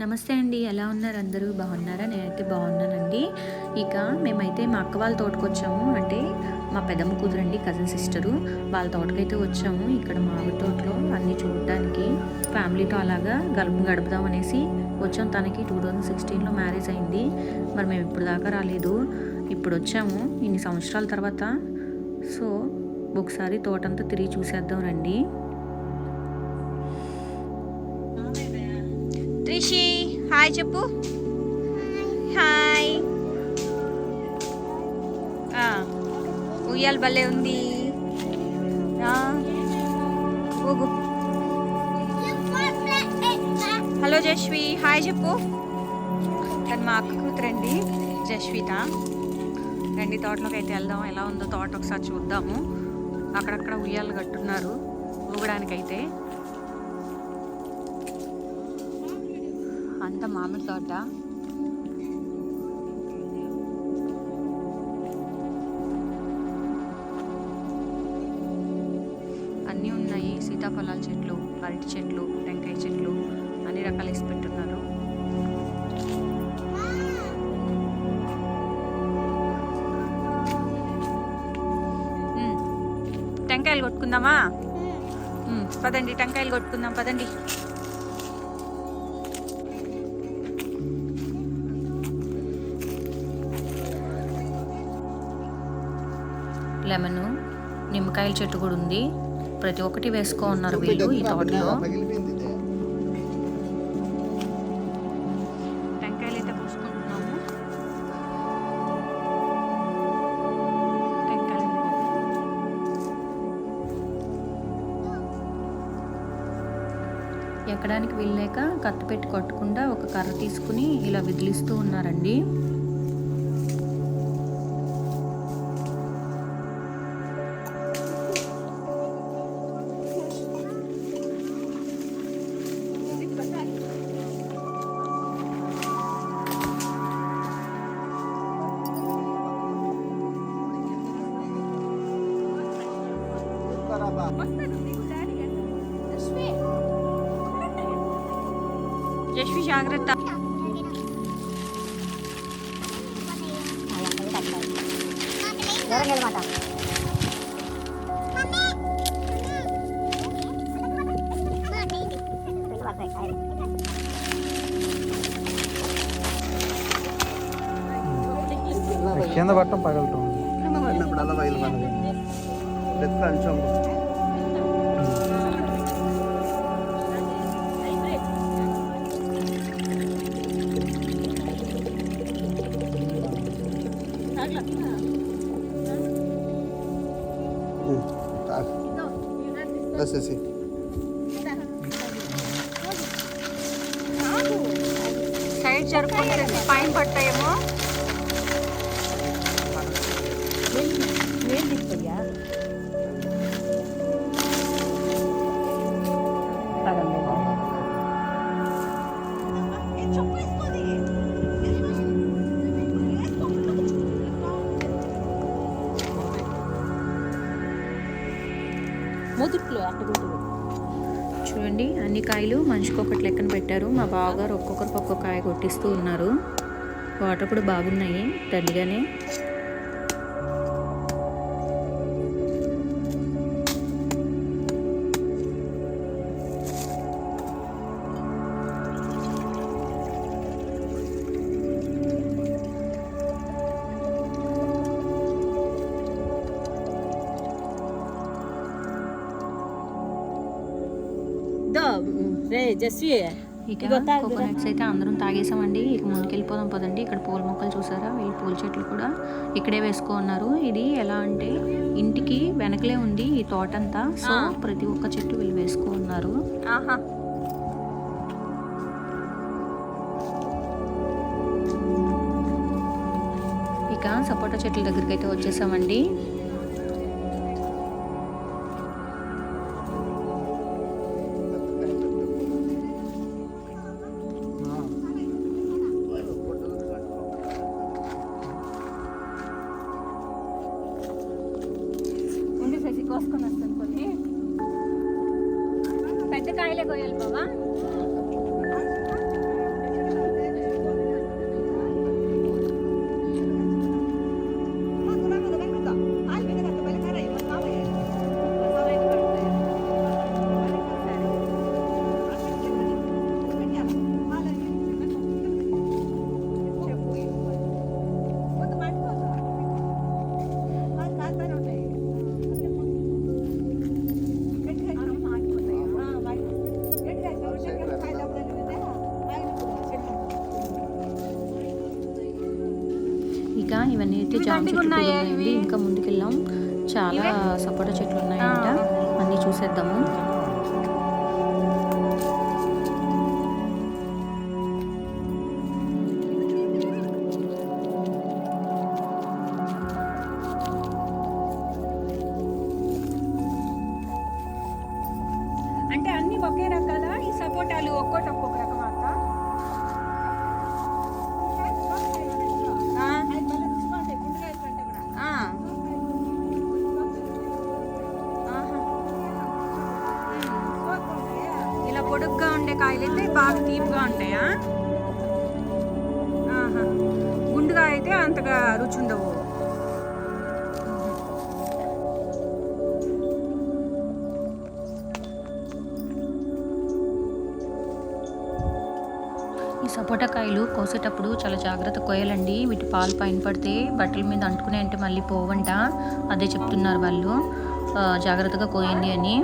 నమస్తే అండి ఎలా ఉన్నారు అందరూ? బాగున్నారా? నేనైతే బాగున్నానండి. ఇక మేమైతే మా అక్క వాళ్ళ తోటకు వచ్చాము అంటే మా పెదమ్మ కూతురండి కజిన్ సిస్టరు వాళ్ళ తోటకైతే వచ్చాము. ఇక్కడ మామిడి తోటలో అన్నీ చూడటానికి ఫ్యామిలీతో అలాగా గడుపు గడుపుదాం అనేసి వచ్చాం. తనకి టూ థౌజండ్ సిక్స్టీన్లో మ్యారేజ్ అయింది. మరి మేము ఇప్పుడు దాకా రాలేదు. ఇప్పుడు వచ్చాము. ఇన్ని సంవత్సరాల తర్వాత సో ఒకసారి తోటంతా తిరిగి చూసేద్దాం రండి. త్రిషి హాయ్ చెప్పు. హాయ్. ఉయ్యాల భలే ఉంది. ఊగు. హలో జస్వి హాయ్ చెప్పు. తను మా అక్క కూతురండి జస్విత రండి తోటలోకి అయితే వెళ్దాం. ఎలా ఉందో తోట ఒకసారి చూద్దాము. అక్కడక్కడ ఉయ్యాలు కట్టున్నారు. ఊగడానికైతే. అంత మామిడి తోట. అన్నీ ఉన్నాయి. సీతాఫలాల చెట్లు అరటి చెట్లు టెంకాయ చెట్లు అన్ని రకాలు వేసి పెట్టున్నారు. టెంకాయలు కొట్టుకుందామా? పదండి టెంకాయలు కొట్టుకుందాం పదండి. లెమన్ నిమ్మకాయల చెట్టు కూడా ఉంది. ప్రతి ఒక్కటి వేసుకో ఉన్నారు వీళ్ళు ఈ తోటలో. ఎక్కడానికి వీల్లేక కత్తి పెట్టి కొట్టకుండా ఒక కర్ర తీసుకుని ఇలా విదిలిస్తూ ఉన్నారండి. జస్వి జాగ్రత్త కింద పట్టం పగలటం శశి సైడ్ జరుపుకుంటే పైన పడతాయేమో. పెట్టారు. మా బావగారు ఒక్కొక్కరికి ఒక్కొక్క కాయ కొట్టిస్తూ ఉన్నారు. వాటర్ కూడా బాగున్నాయి తల్లిగానే రే జస్వి. ఇక కోకోనట్స్ అయితే అందరం తాగేసామండి. ఇక ముందుకెళ్ళిపోదాం పదండి. ఇక్కడ పూల మొక్కలు చూసారా? ఈ పూల చెట్లు కూడా ఇక్కడే వేసుకో ఉన్నారు ఇది ఎలా అంటే ఇంటికి వెనకలే ఉంది ఈ తోట అంతా సో ప్రతి ఒక్క చెట్టు వీళ్ళు వేసుకో ఉన్నారు ఆహా. ఇక సపోటా చెట్ల దగ్గరికి అయితే వచ్చేసామండి. కోసుకొని వస్తాను కొన్ని పెద్ద కాయలే కోయాలి బావా. ఇక ఇవన్నీ అయితే జామ చెట్లు ఉన్నాయండి ఇంకా ముందుకెళ్ళాం. చాలా సపోటా చెట్లు ఉన్నాయంట. అన్నీ చూసేద్దాము. అంతగా రుచి ఉండవు. ఈ సపోటా కాయలు కోసేటప్పుడు చాలా జాగ్రత్త కోయాలండి. వీటి పాలు పైన పడితే బట్టల మీద అంటుకునే అంటే మళ్ళీ పోవంట. అదే చెప్తున్నారు వాళ్ళు. జాగ్రత్తగా కోయండి అని.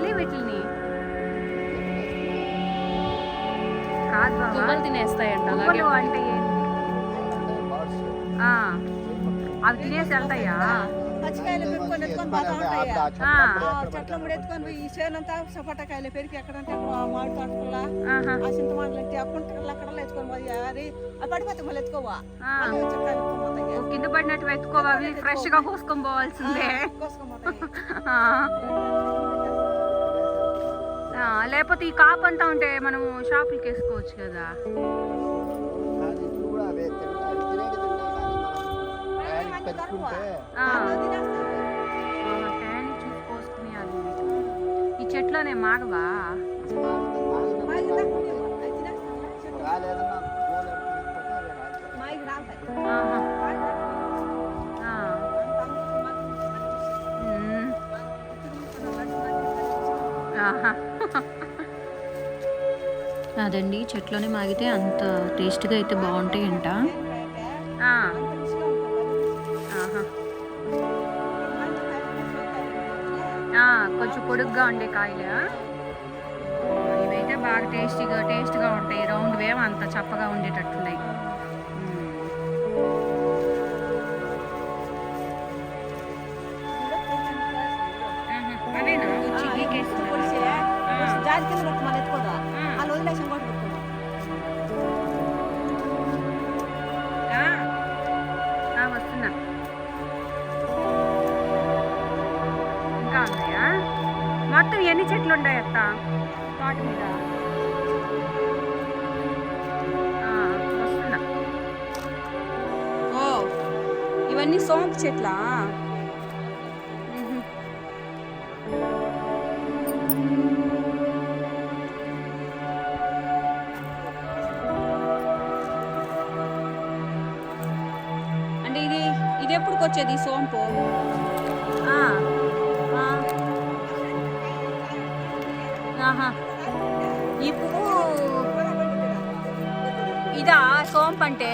ఏం తీయాలి వీటిని కాదు బాబా తుమ్మలు తినేస్తాయంట అలాగే. పువ్వులు అంటే ఏంటి? ఆ, అవి తినేసి వెళ్తాయా? పచ్చికాయలు పెట్టుకొని ఎత్తుకొని ఉంటాయి. చెట్ల ముడి ఎత్తుకొని పోయి ఈ చేనంతా సపోటాకాయలు పెరిగి ఎక్కడంటే అక్కడ ఆ మామిడి తోటకల్లా అక్కడ ఎత్తుకొని పోయి పడిపోతే మళ్ళీ ఎత్తుకోవా? పోతాయి. కింద పడినట్టు అవి ఫ్రెష్గా కోసుకొని పోవాల్సిందే. కోసుకొని లేకపోతే ఈ కాపు అంతా ఉంటే మనం షాపులకి వేసుకోవచ్చు కదా. ఈ చెట్లోనే మాగవా? మాగి అదండి చెట్లోనే మాగితే అంత టేస్ట్గా అయితే కోసుకొని ఆ, కొంచెం పొడుగ్గా ఉండే కాయలు. ఇవైతే బాగా టేస్టీగా టేస్ట్గా ఉంటాయి. రౌండ్ వేవ్ అంత చప్పగా ఉండేటట్టున్నాయి ఎన్ని చెట్లు ఉంటాయి అత్త? వాటి మీద. వస్తున్నా. ఓ ఇవన్నీ సోంపు చెట్లా. అంటే ఇది ఇది ఎప్పుడుకి వచ్చేది ఈ సోంపు? సోంపు అంటే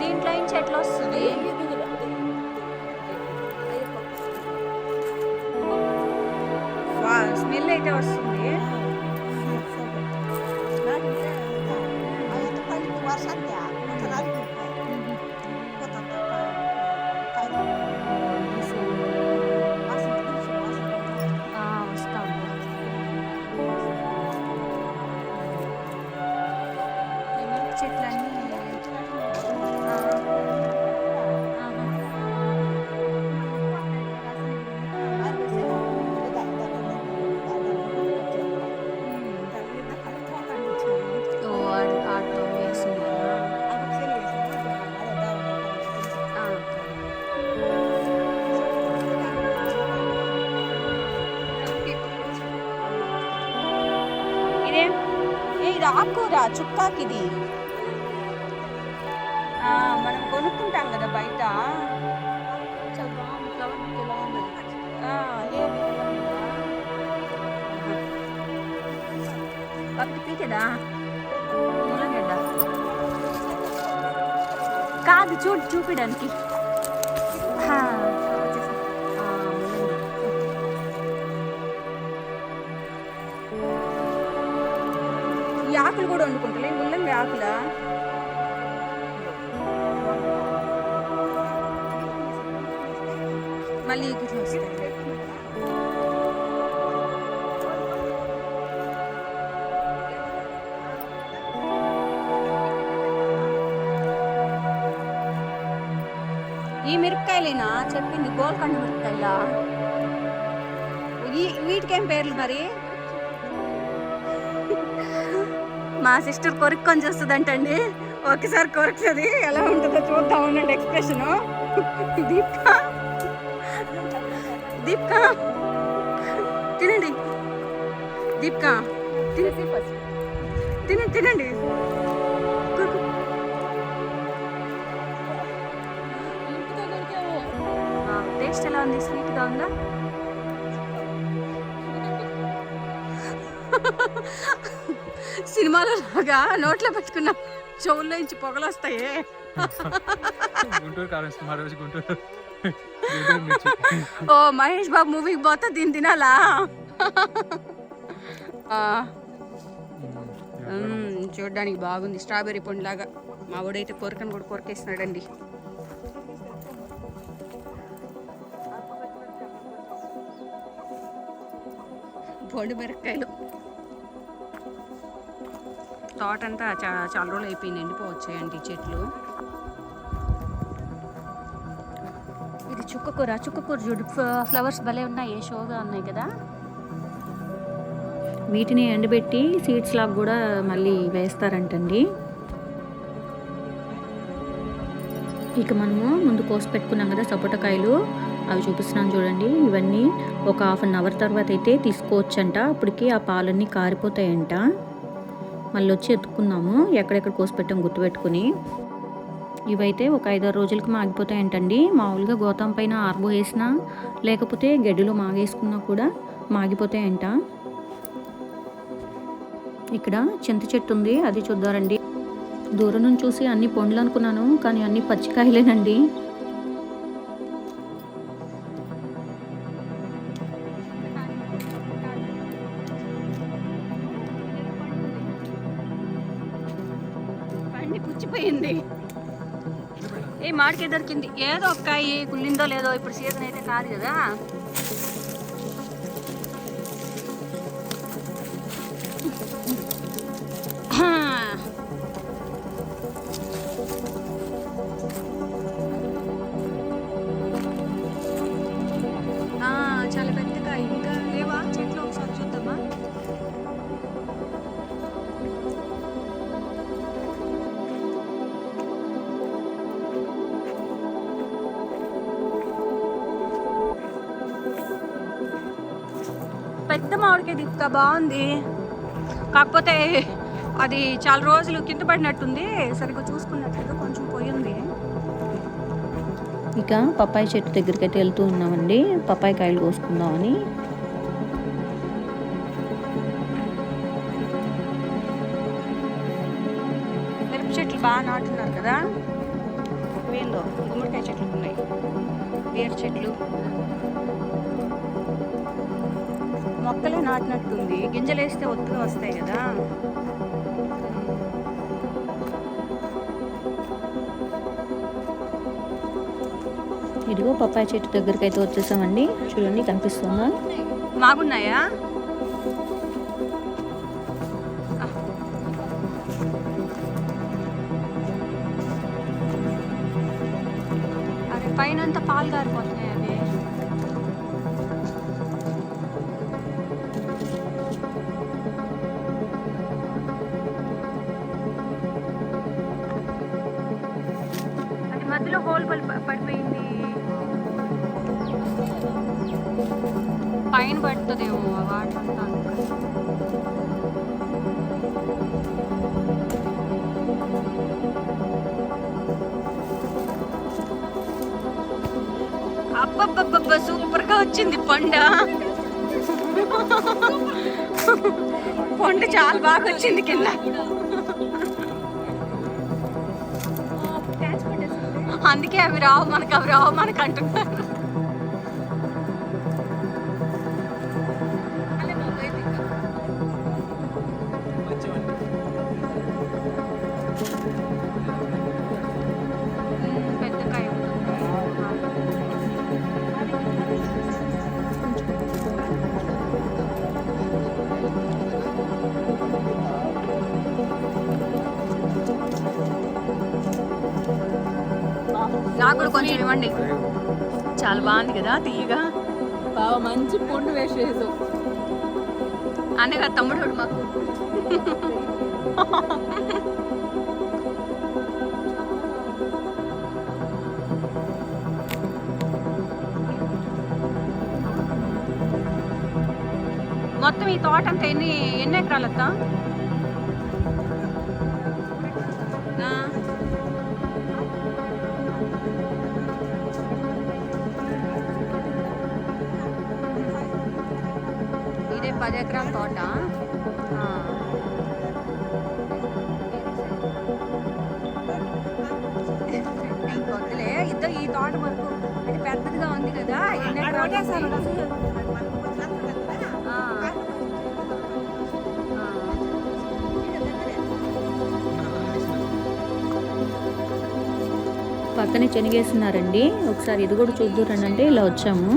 దీంట్లో నుంచి ఎట్లా వస్తుంది? స్మెల్ అయితే వస్తుంది. ఆకుకూర చుక్కాకిది. ఆ, మనం కొనుక్కుంటాం కదా బయట. చాలా బాగుంది ఒకటి పీకేదా? కాదు చూడు చూపించడానికి మిరపకాయలేనా? చెప్పింది గోల్కొండ మిరపకాయలా? వీటికేం పేర్లు మరి? మా సిస్టర్ కొరుక్కొని చూస్తుందంటండి. ఒకసారి కొరుకుతుంది. ఎలా ఉంటుందో చూద్దాం ఉండండి ఎక్స్ప్రెషన్ దీప్క. దీప్క. తినండి. దీప్క. తినండి తినండి తినండి. ఉంది స్వీట్గా ఉందా సినిమాలో లాగా నోట్లో పెట్టుకున్న చెవుల్లో నుంచి పొగలు వస్తాయే. గుంటూరు రోజు గుంటూరు. ఓ మహేష్ బాబు మూవీకి పోతే దీన్ని తినాలా? చూడ్డానికి బాగుంది. స్ట్రాబెర్రీ పండులాగా. మా వాడైతే కొరకని కూడా కొరకేసినాడండి బొండు మిరపకాయలు. తోట అంతా చా- చాలా రోజులు అయిపోయింది ఎండిపోవచ్చాయండి చెట్లు. ఇది చుక్కకూర చుక్కకూర చూడు. ఫ్ల- ఫ్లవర్స్ భలే ఉన్నాయి షోగా ఉన్నాయి కదా. వీటిని ఎండబెట్టి సీడ్స్ లాగా కూడా మళ్ళీ వేస్తారంటండి. ఇక మనము ముందు కోసి పెట్టుకున్నాం కదా సపోటకాయలు. అవి చూపిస్తున్నాను చూడండి. ఇవన్నీ ఒక హాఫ్ అన్ అవర్ తర్వాత అయితే తీసుకోవచ్చంట. అప్పటికి ఆ పాలన్నీ కారిపోతాయంట. మళ్ళీ వచ్చి ఎత్తుకున్నాము ఎక్కడెక్కడ కోసి పెట్టాం గుర్తుపెట్టుకుని ఇవైతే ఒక ఐదారు రోజులకు మాగిపోతాయంటండి. మామూలుగా గోతం పైన ఆర్బో వేసినా లేకపోతే గడ్డిలో మాగేసుకున్నా కూడా మాగిపోతాయంట. ఇక్కడ చింత చెట్టు ఉంది. అది చూద్దారండి. దూరం నుంచి చూసి అన్ని పండ్లు అనుకున్నాను కానీ అన్ని పచ్చికాయలేనండి. ఏ మాడికాయ దొరికింది? ఏదో ఒక్కాయి కుళ్ళిందో లేదో ఇప్పుడు సీజన్ అయితే కాదు కదా. దిక్క బాగుంది. కాకపోతే అది చాలా రోజులు కింద పడినట్టుంది. సరిగ్గా చూసుకున్నట్లేదు కొంచెం పోయింది ఇక పప్పాయి చెట్టు దగ్గరికి వెళ్తూ ఉన్నామండి. పప్పాయి కాయలు కోసుకుందామని. మిరప చెట్లు బాగా నాటున్నారు కదా. ఏందో గుమ్మడికాయ చెట్లు ఉన్నాయి బీర చెట్లు. మొక్కలే నాటినట్టుంది. గింజలు వేస్తే ఒత్తుగా వస్తాయి కదా. ఇదిగో పప్పాయి చెట్టు దగ్గరికి అయితే వచ్చేసామండి. చూడండి కనిపిస్తుందా? మాగున్నాయా? అరే పైన అంతా పాలు గారిపోతున్నాయి. ఫైన్ పడుతుంది వాడుకుంటాను సూపర్గా వచ్చింది పండ. పండు చాలా బాగా వచ్చింది కింద. అందుకే అవి రావు మనకు అవి రావు మనకు అంటున్నారు. చాలా బాగుంది కదా తీయగా. బాగా మంచి పండు వేసేసు అనే కదా తమ్ముడు మాకు. మొత్తం ఈ తోట అంతా ఎన్ని ఎన్ని ఎకరాలు పది ఎకరాల తోట వద్దులే ఇద్దరు ఈ తోట వరకు అది పెద్దదిగా ఉంది కదా ఎన్ని ఎకరాలు ఉంది? ఆ. ఆ. పక్కనే శనగేస్తున్నారండి ఒకసారి ఇది కూడా చూద్దురండి అంటే ఇలా వచ్చాము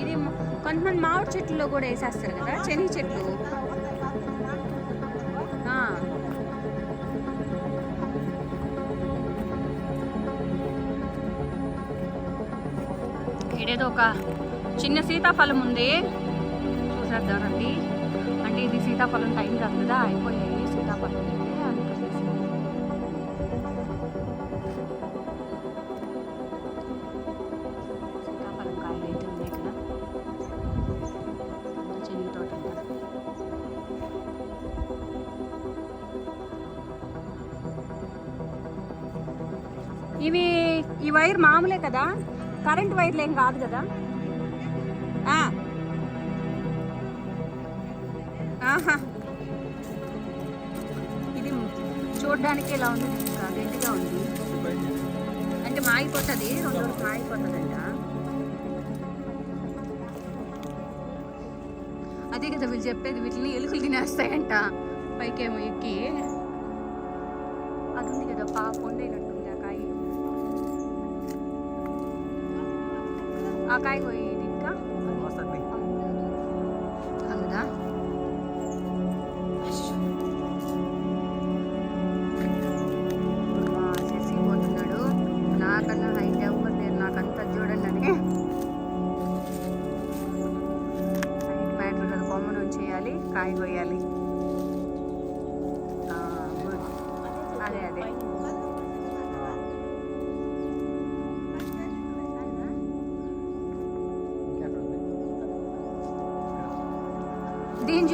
ఇది కొంతమంది మామిడి చెట్లలో కూడా వేసేస్తారు కదా శనగ చెట్లు. ఆ. ఒక చిన్న సీతాఫలం ఉంది. చూసేద్దామండి. అంటే ఇది సీతాఫలం టైం కాదు కదా అయిపోయాయి కదా? కరెంట్ వైర్లు ఏం కాదు కదా? ఆ. ఆహా. ఇది చూడడానికి ఇలా ఉంది. ఇంకా గట్టిగా ఉంది. అంటే మాగిపోతుంది రెండు రోజులు మాగిపోతుందంట అదే కదా వీళ్ళు చెప్పేది. వీటిని ఎలుకలు తినేస్తాయంట. పైకేమో ఎక్కి. అది ఉంది కదా పాప. పొండైనట్టుంది ఆ కాయ పోయి ఇది ఇంకా అందుదా మా శశి పోతున్నాడు. నాకన్నా హైట్ ఎవరు లేరు నాకంతా చూడండి హైట్ మ్యాటర్ కదా చేయాలి కాయ కొయ్యాలి.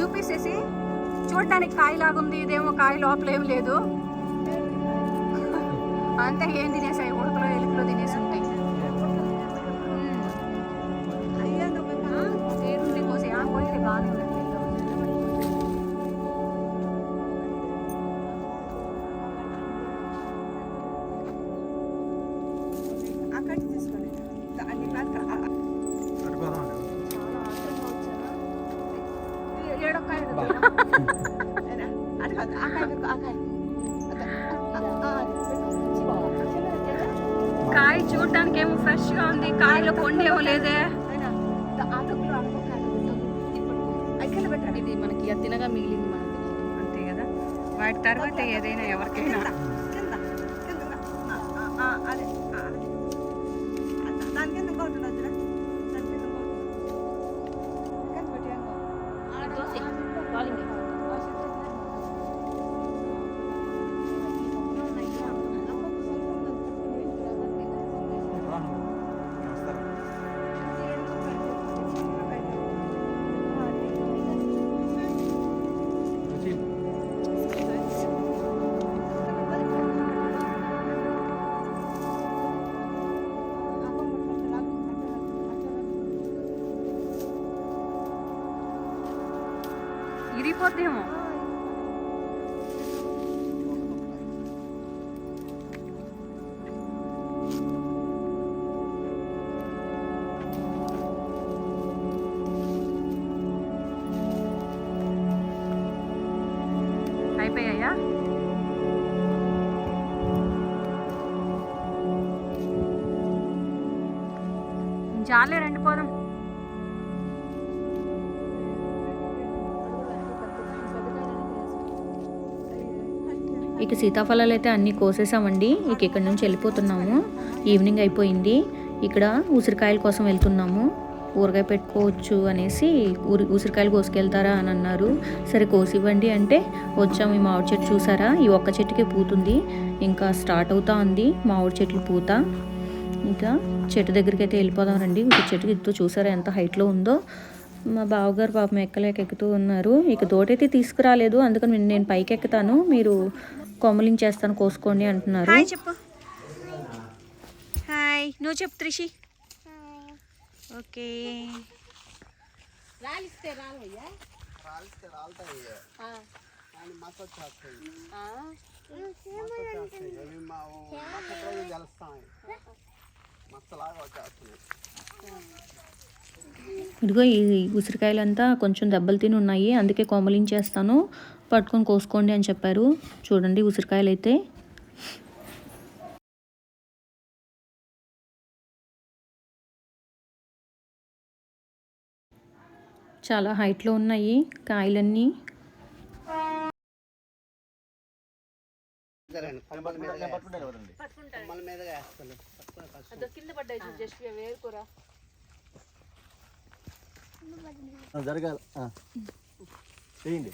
దీన్ని చూడటానికి చూడడానికి కాయలాగుంది ఇదేమో కాయ లోపలేం లేదు. అంతా ఏం తినేసాయి కాయ చూడడానికి ఏమో ఫ్రెష్గా ఉంది కాయలో పొండేమో లేదే. ఇది మనకి తినగా మిగిలింది మనకి. అంతే కదా? వాటి తర్వాత ఏదైనా ఎవరికైనా. అదే. ఇక సీతాఫలాలు అయితే అన్నీ కోసేసామండి. ఇక ఇక్కడ నుంచి వెళ్ళిపోతున్నాము. ఈవినింగ్ అయిపోయింది. ఇక్కడ ఉసిరికాయల కోసం వెళ్తున్నాము. ఊరగాయ పెట్టుకోవచ్చు అనేసి ఊరి ఉసిరికాయలు కోసుకెళ్తారా అని అన్నారు. సరే కోసివ్వండి అంటే వచ్చాము ఈ మామిడి చెట్టు చూసారా? ఈ ఒక్క చెట్టుకే పూతుంది. ఇంకా స్టార్ట్ అవుతా ఉంది మామిడి చెట్లు పూత. ఇంకా చెట్టు దగ్గరికి అయితే వెళ్ళిపోదాం రండి. ఇక చెట్టు ఎత్తు చూసారా ఎంత హైట్లో ఉందో? మా బావగారు పాపం ఎక్కలేక ఎక్కుతూ ఉన్నారు. ఇక తోటైతే తీసుకురాలేదు. అందుకని నేను- నేను పైకి ఎక్కుతాను మీరు కొమ్మలించేస్తాను కోసుకోండి అంటున్నారు. హాయ్ చెప్పు. హాయ్. నువ్వు చెప్పు త్రిషి. ఓకే. రాలిస్తే మస వచ్చేస్తాయి అవి మా గెలుస్తాయి వచ్చేస్తున్నాయి ఇదిగో ఈ ఉసిరికాయలంతా కొంచెం దెబ్బలు తిని ఉన్నాయి. అందుకే కొమ్మలించేస్తాను పట్టుకొని కోసుకోండి అని చెప్పారు. చూడండి ఉసిరికాయలు అయితే చాలా హైట్లో ఉన్నాయి కాయలన్నీ. జరగాలి. చేయండి.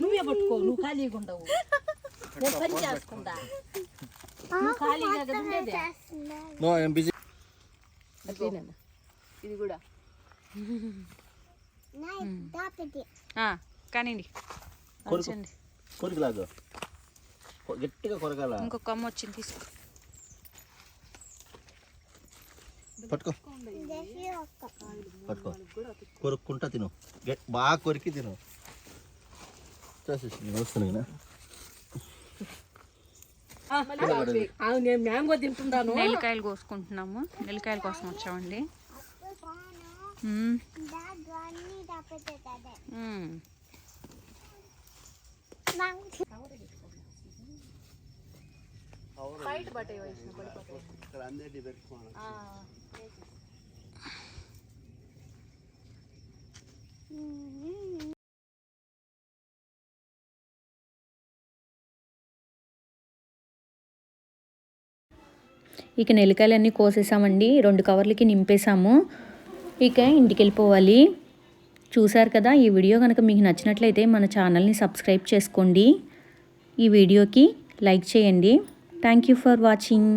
నువ్వే పట్టుకో నువ్వు ఖాళీగా ఉండవు. నేను పని చేసుకుంటా. నువ్వు ఖాళీగా కదా ఉండేది? ఇది కూడా. కానివ్వండి. కొరుకు. కొరికి లాగు. కొ- గట్టిగా కొరకాల ఇంకొక కొమ్మ వచ్చింది తీసుకో. పట్టుకో. పట్టుకో. కొరుక్కుంటా తిను. గట్- బాగా కొరికి తిను. నేను వస్తున్నాను నేను మ్యాంగో తింటున్నాను. నెల్లికాయలు కోసుకుంటున్నాము. నెల్లికాయల కోసం వచ్చామండి మ్మ్. మ్మ్. ఇక్కడ అందరినీ పెట్టుకోవాలి Hmm. ఇక నెల్లికాయలన్నీ కోసేసామండి. రెండు కవర్లకి నింపేసాము. ఇక ఇంటికి వెళ్ళిపోవాలి చూశారు కదా ఈ వీడియో కనుక మీకు నచ్చినట్లయితే మన ఛానల్ని సబ్స్క్రైబ్ చేసుకోండి. ఈ వీడియోకి లైక్ చేయండి. Thank you for watching.